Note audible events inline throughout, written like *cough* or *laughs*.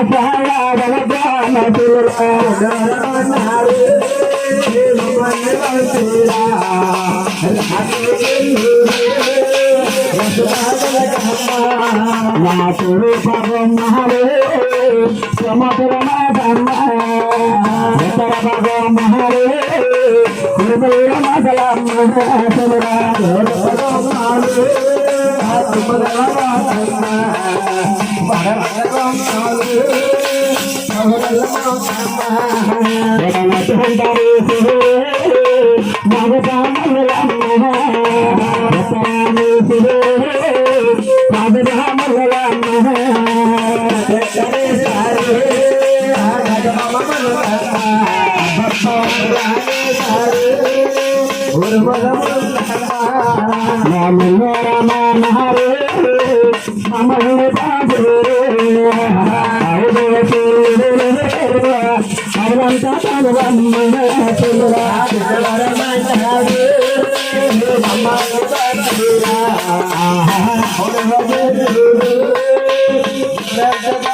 రాసాడల జానతుల నా తుడు పరమహరే సమగ్రమాధమ్మ బాగా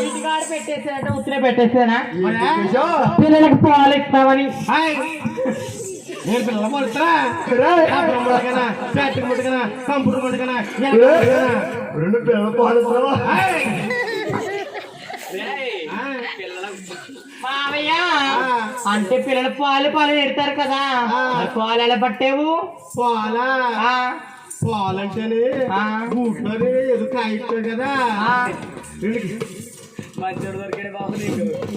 ఇంటికాడ పెట్టేసానంటే ఉత్తరే పెట్టేసానా పిల్లలకి పాలు ఇస్తామని నేను పిల్లల ముట్టుకనా ఫ్యాక్టరీ ముట్టుకనా కంప్యూటర్ ముట్టుకనా రెండు పిల్లల పాలు మావయ్య అంటే పిల్లలు పాలు పాలు పెడతారు కదా. పాలు ఎలా పట్టేవు? పోలా? ఆ, పోలంటేనే ఆ. బూట్లోనే ఏదో కాయ ఇస్తాడు కదా ఆ, రెండు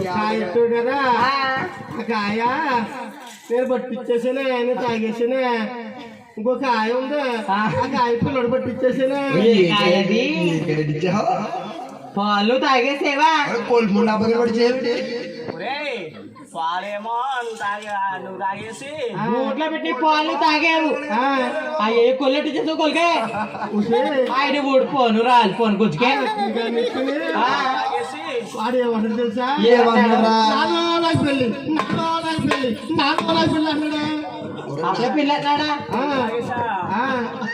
కాయ ఇస్తాడు కదా ఆ. ఆ కాయ నేను పట్టించేసానే నేను తాగేసానే ఇంకో కాయ ఉంది ఆ. ఆ కాయ పిల్లడు పట్టించేసానే కాయది పాలు తాగేసేవా కోల్ముండ అబ్బగా పడి చేయండి పాలేమో నువ్వు తాగే నువ్వు తాగేసి నోట్లో పెట్టి పాలు తాగావు అయ్యే కొల్లెట్టు చేసు కొలికే ఆయన ఊడిపోను రాలిపోను గుజ్జుకే ఆ, తాగేసి వాడు ఏమంటాడు తెలుసా పెళ్ళి పెళ్ళి పెళ్ళి అన్నాడు అప్పుడే పిల్ల అన్నాడా ఆ, తాగేసా ఆ,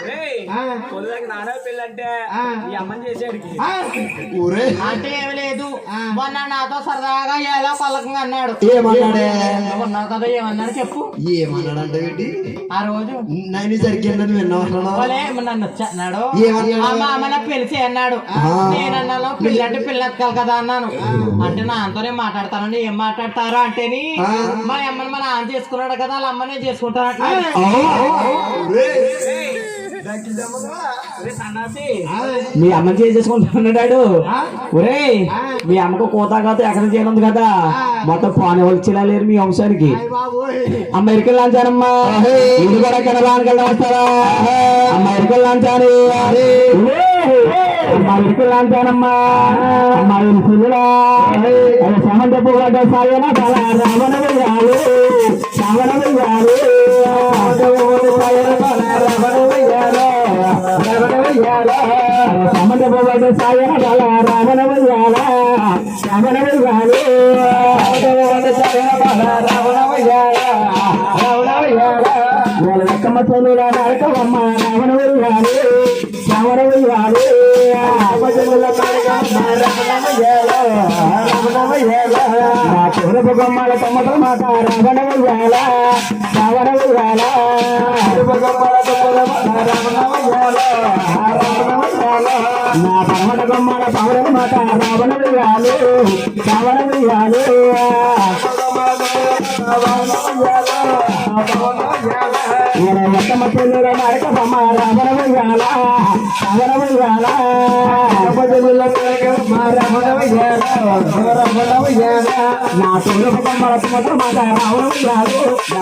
రేయ్ ఆ, పొద్దుదాకా నాన్న పెళ్ళంటే ఆ. ఈ అమ్మని చేసాడికి. ఆ. ఊరే. అంటే ఏమి లేదు. మొన్న నాతో సరదాగా ఎలా పలకంగా అన్నాడు. ఏమన్నాడే? నువ్వు ఉన్నావు కదా ఏమన్నాడు చెప్పు. ఏమన్నాడంటే ఏంటి? ఆ రోజు. నైన్ జరిగిందని విన్నావు నన్ను ఏమన్నాడు? అమ్మ పిలిచి అన్నాడు. నేనన్నాను పిల్ల అంటే పిల్ల ఎత్తుకోవాలి కదా అన్నాను. అంటే నాన్నతోనే మాట్లాడతానండి ఏం మాట్లాడతారు అంటేని ఆ. మా అమ్మని మా నాన్న చేసుకున్నాడు కదా వాళ్ళ అమ్మనే చేసుకుంటాను మీ అమ్మ చేసేసుకుంటున్నాడు ఒరే మీ అమ్మకు కోత కాత ఎక్కడ చేయనుంది కదా. మొత్తం పాని వచ్చేలా లేరు మీ వంశానికి. బాబోయ్. అమెరికన్ లాంచానమ్మా ఇది కూడా కెనడానికి వెళ్ళి వస్తారా అమెరికన్ లాంచాని అమెరికన్ లాంచానమ్మా అమ్మాయి పిల్లలా అది సమంత పోగొట్ట సాయన బల రావణ వెయ్యాలి రావణ వెయ్యాలి సాయన బల రావణ వెయ్యాలి రావణ వెయ్యాలి సమంత పోగొట్ట సాయన బల రావణ వెయ్యాలి రావణ వెయ్యాలి సాయన బల రావణ వెయ్యాలి రావణ వెయ్యాలి వాళ్ళ లెక్కమ్మ తోలులా నరకవమ్మ రావణ వెయ్యాలి రావణ వెయ్యాలి నా కురుపు బొమ్మల తమ్మతో మాట రావణము వేళ రావణము వేళ నా పరమట బొమ్మల పవన మాట రావణ వియాలు రావణ వియాలు మొత్తమ రావణము వేళ రావణము వేళ వియాల రావణ వియాల నా తోడు కొమ్మల పవన మాట రావణ వియాలు నా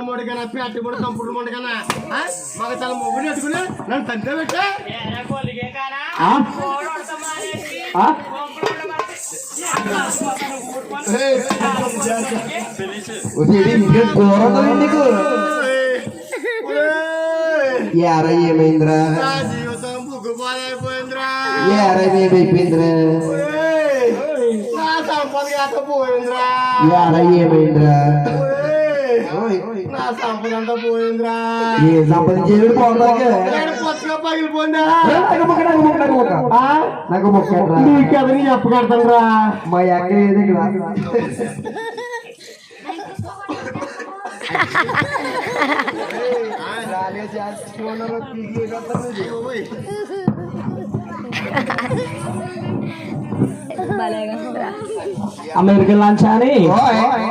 మూడు కన్నా పెట్టి కూడా కంపుడు మూడు కన్నా. మగ తల మొగ్గుని పెట్టుకుని నన్ను తండ్రి పెట్టా? యారా ఏమైందిరా? నా జీవితం బుగ్గు పాలైపోయిందిరా యారా ఏమైపోయిందిరా? నా సంపద పోయిందిరా. యారా ఏమైందిరా? నా సంపద అంతా పోయిందిరా. ఏ పోతాకే పగిలిపోయిందా నాకు మొక్కరా నీకెవరి చెప్పగడతాను రా మా అక్క ఏది ఇక్కడ. *laughs* *laughs* అమెరికన్ లంచ్ అని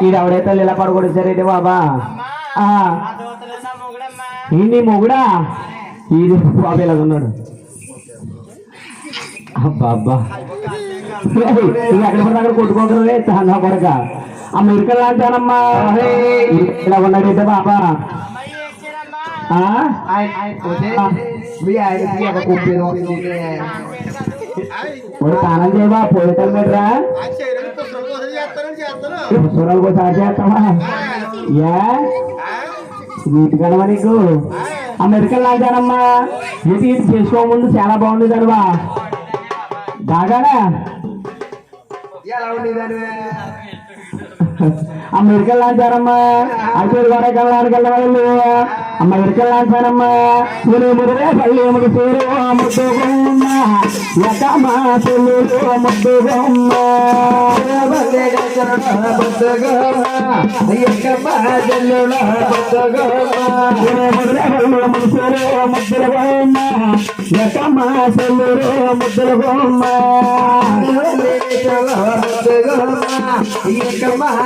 ఈడెవడైతే ఇలా పడగొడేసారేంటి బాబా. ఆ, ఈ నీ మొగుడా? ఇది బాబు ఇలా ఉన్నాడు. అబ్బా ఎక్కడ పడితే అక్కడ కొట్టుకోకరే చాలా కొడక. అమెరికన్ లంచ్ అనమ్మా ఇలా ఉన్నాడైతే బాబా. ఆ? మీ ఆయనకి ఒక కుప్పేదో ఒక స్నానం చేయబా పోయేటల్ పెట్టరా ఆ చైరలు పుస్తకం కోసం చేస్తానని చేస్తాను సూరాలు ఒకసారి చేస్తావా ఏ నీకు? అమెరికన్ లాగానమ్మా ఇది ఇది చేసుకో ముందు చాలా బాగుంది దానివా. బాగానే? ఎలా ఉండేదాన్ని అమెరికన్ లాంచారమ్మా అయితే వరకల్ లాంకెళ్ళవాళ్ళు అమెరికన్ లాంచారమ్మా నేను ముదరే పల్లి ముడు పేరు ముద్దుగమ్మ ఎక్కమ్మా తెలుగు ముద్దుగమ్మ ముదరే పల్లి ముడు పేరు ముద్దుగమ్మ ఎక్కమ్మా తెలుగు ముద్దుగమ్మ ఎక్కమ్మ తెలుగు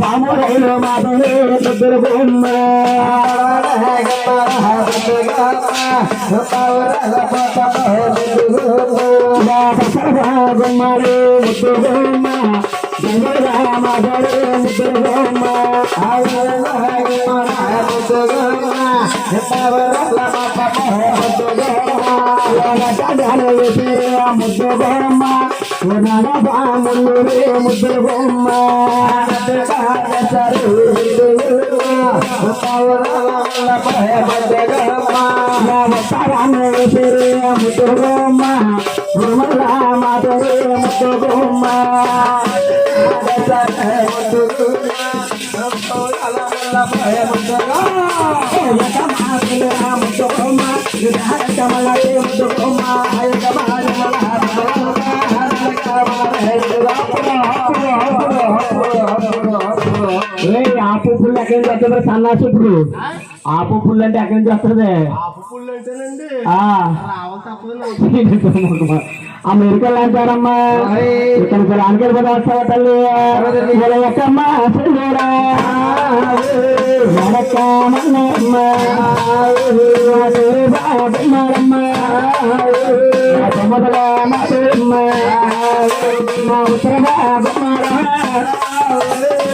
ముద్దుగమ్మ బొమ్మాలి ముద్దుల బొమ్మ పామురైలు మాధవి ముద్దుల బొమ్మ బొమ్మాలి ముద్దుల బొమ్మ గంగరా మాధవి ముద్దుల బొమ్మ బొమ్మ బొమ్మ ముద్దుగోమ్మ ముద్దుగోమ్మ ఆపు పుల్లు ఎక్కడి నుంచి వస్తుంది సన్నాసి ఇప్పుడు ఆపు పుల్లు అంటే ఎక్కడి నుంచి వస్తుంది ఆ రావాలి తప్పదు నాకు. అమెరికా లాంటారమ్మా ఇక్కడ పిల్లలకి వెళ్ళిపోతే వస్తావా తల్లి ఎక్కమ్మా ఉత్తర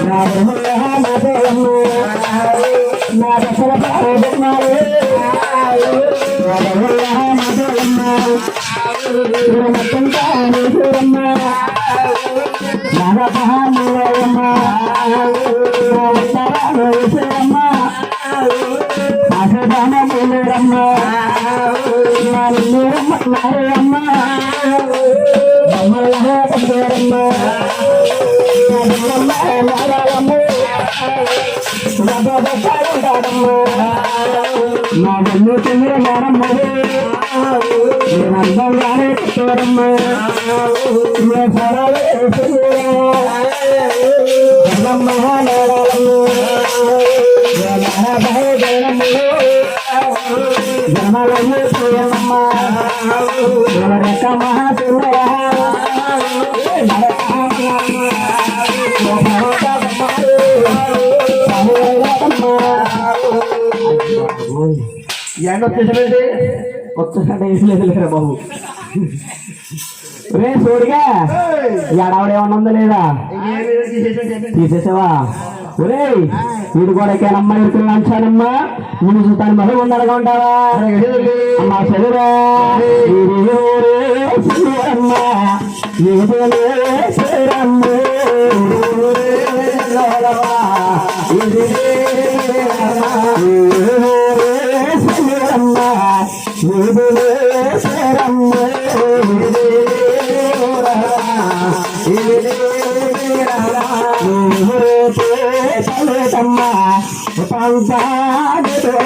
నా బ్రహ్మల మాటమ్మ నా మొత్తం ఎండ వచ్చేసరికి ఒక్కసారి వేసలేదు లేరా బాబు. రే చూడిగా ఎడవడేమన్నా ఉందా లేదా? తీసేసావా? ఒరే వీడు కూడా ఎక్కానమ్మా ఇరుకులు లంచానమ్మా ముందు చూస్తాను మహి ఉండగా ఉంటావా? అమ్మా చదువురా. అమ్మా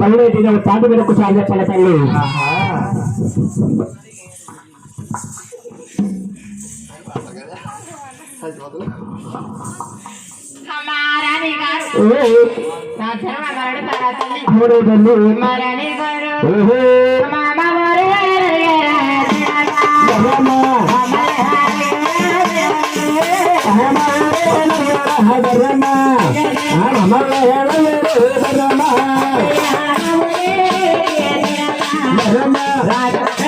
పల్లెటి తాటి మీద ఒకసారి చెప్పాలి తల్లి రాణి గారు ఓహో, నా జన్మ మరణ తల్లి అవునే తల్లి మరణి గారు ఓహో, మామ ராஜா.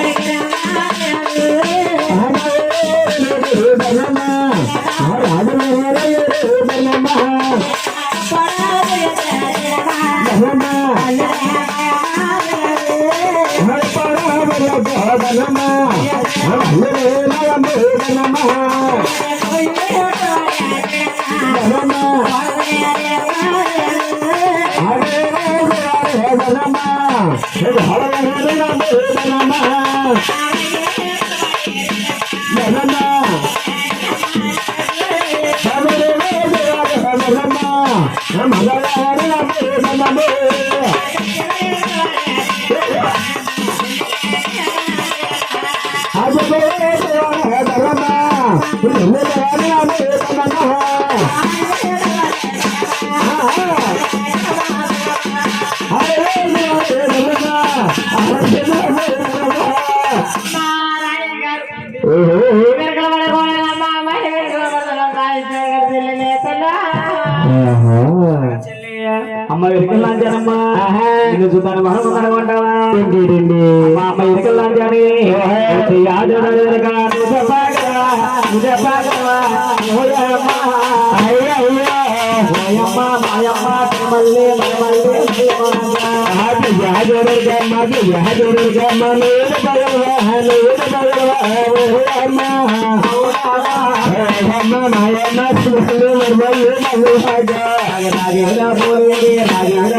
పాగవా నువ్వు పాగవా ఓయమ్మ అయ్య అయ్య ఓయమ్మ మాయమ్మ మళ్ళీ మళ్ళీ ఆది యాదవరగా మాది యాదవరగా మనోద భగవా పోరే నాగేరా పోరే నాగమద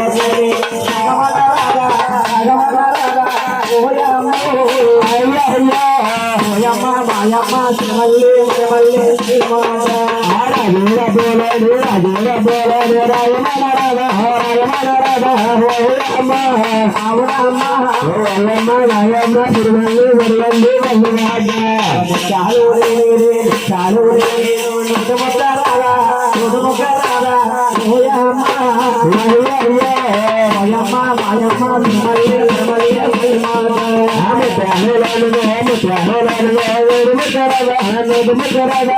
రాగా ఓయమ్మ మాయమ్మ శ్రీమల్లి శ్రీమల్లి శ్రీమాత రాజేర బోలే రాజేర బోలే రాయమ రాధ రాయమ రాధ ఓయమ్మ అవరమ్మ ఓయమ్మ రాయమ్మ శ్రీమల్లి శ్రీమల్లి వల్లి రాజ చాలు రే రే చాలు రే నోడు ముద్ద రాధా నోడు ముద్ద రాధా రాధా నోడు ముద్ద రాధా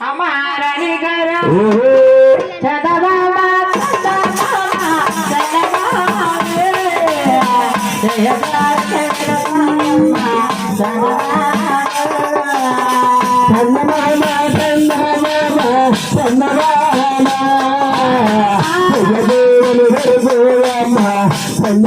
हमारा घर Yeah.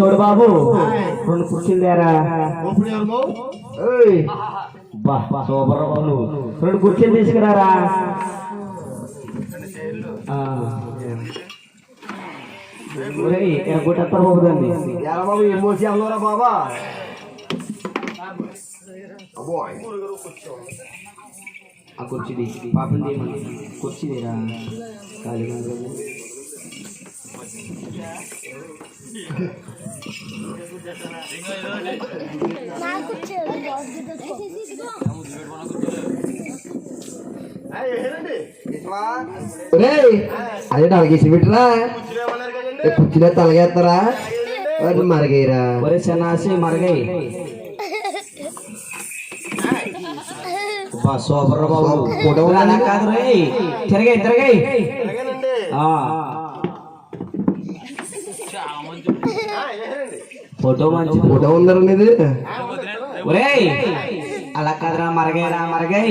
చూడు బాబు రెండు కుర్చీలు తేరా ఇప్పుడు ఎవరు బా సూపర్ బాబు నువ్వు. రెండు కుర్చీలు తీసుకురారా ఆ. ఒరేయ్ ఎరగొట్టేస్తారు బాబు దాన్ని ఎలా బాబు ఏం మోసి అన్నారా బాబా అబ్బోయ్ ఆ కుర్చీది పాపం తీయమని కుర్చీదిరా ఖాళీగా ఉంది. ఏంటండి అదే నలగేసి కదండి కుర్చీలో తలగేస్తారా వాటిని మరగేరా? ఒరే సన్నాసి మరగై సూపర్ బాబు. ఫోటో కాదు రే తిరగై తిరగై అలాగేనండి ఆ, ఆ, ఏంటండి ఫోటో మంచి ఫోటో ఉందరండి ఇది ఒరేయ్ అలా కాదురా మరగైరా మరగై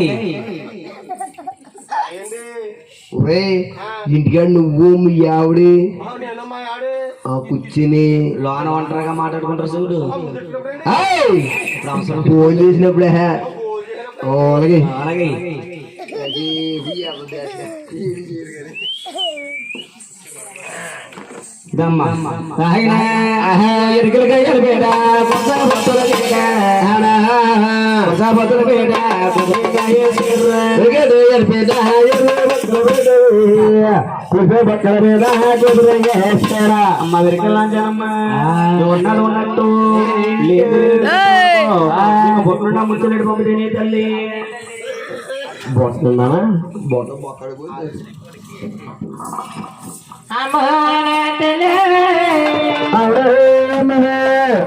ఏంటి ఒరే ఇంటికాడ నువ్వు మీ ఆవిడి ఆ కూర్చుని. లోన ఒంటరిగా మాట్లాడుకుంటారు చూడు. ఫోన్ చేసినప్పుడే అలాగే. అలాగే. దమ్మ. కొత్త భక్తుల కేట, ఆడా, కొత్త భక్తుల కేట, కొద్దిగా ఎసుకుర్ర. ఎరుకేట, ఎరుపేట, కొత్త భక్తుల మీద కొద్దిగా ఎసుకుర్ర. అమ్మ వెరికలాంజనమ్మ నువ్వు ఉన్నది ఉన్నట్టు. లేదు. బొట్టున్న ముచ్చలేడు పంపితేనే తల్లి. బొట్టున్నానా அமோனத்திலே அவ்வளவு